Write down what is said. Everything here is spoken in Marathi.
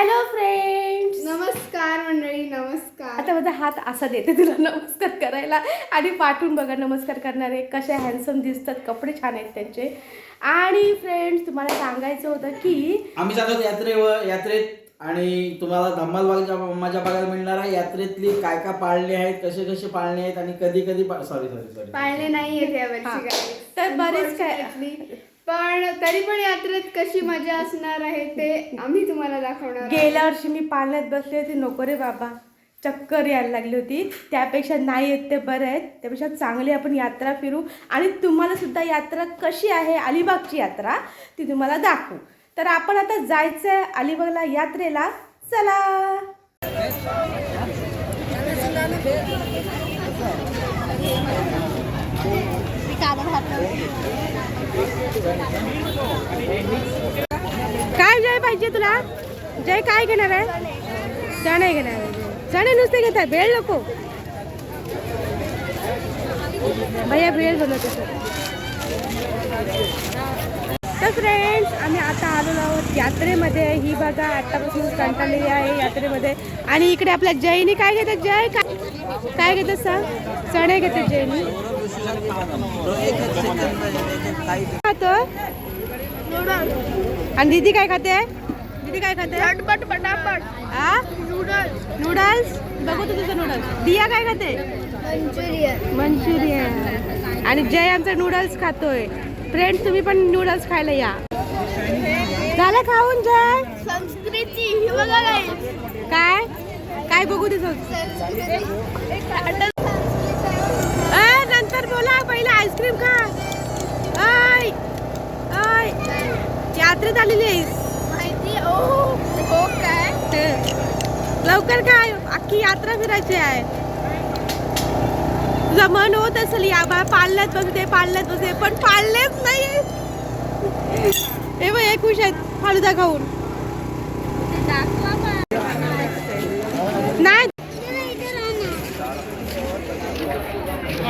हॅलो फ्रेंड्स नमस्कार मंडळी नमस्कार. आता माझा हात असा देते तुला नमस्कार करायला. आणि पाठवून बघा नमस्कार करणारे कसे हँडसम दिसतात कपडे छान आहेत त्यांचे. आणि फ्रेंड्स तुम्हाला सांगायचं होतं की आम्ही जातो यात्रेवर यात्रेत आणि तुम्हाला धम्माल बागच्या मजा बघायला मिळणार आहे. यात्रेतली काय काय पाळणे आहेत कसे कसे पाळणे आहेत आणि कधी कधी सॉरी सॉरी सॉरी पाळणे नाही हा. काही तर बरेच काय-. पण तरी पण यात्रेत कशी मजा असणार आहे ते आम्ही तुम्हाला दाखवणार. गेल्या वर्षी मी पाळण्यात बसली होती नको रे बाबा. चक्कर यायला लागली होती. त्यापेक्षा नाही येत ते बरं आहेत. त्यापेक्षा चांगली आपण यात्रा फिरू. आणि तुम्हाला सुद्धा यात्रा कशी आहे अलिबागची यात्रा ती तुम्हाला दाखवू. तर आपण आता जायचं आहे अलिबागला यात्रेला. चला! काय जय पाहिजे तुला? जय काय घेणार आहे? चणे घेणार आहे. चणे नुसते घेतात भेळ नको. भैया भेळ बनवते तर फ्रेंड्स आम्ही आता आलेलो आहोत यात्रेमध्ये. ही बघा आतापासून कंटाळलेली आहे यात्रेमध्ये. आणि इकडे आपल्या जयनी काय घेतात? जय काय? काय घेतात सांग चणे घेतात जयनी. आणि दीदी काय खाते? दीदी काय खाते? पटपट पटापट. आ? नूडल्स बघू तू तुझं नूडल्स दिया काय खाते? मंचुरियन. मंचुरियन. आणि जय आमचा नूडल्स खातोय. फ्रेंड्स तुम्ही पण नूडल्स खायला या. झालं खाऊन जय? संस्कृती ही काय? काय बघू तुझं? नंतर बोला पहिला आईस्क्रीम खा. आय आय यात्रेत आलेली आहेस. माहिती ओ हो काय? लवकर काय अख्खी यात्रा फिरायची आहे. तुझं मन होत असेल या बा पाळण्यात बसते पाळण्यात बसते पण पाळलेच नाही. हे बघ एक खुश आहेत फालुदा खाऊन नाही एवढी घेतलेली आहे पण लाल लाल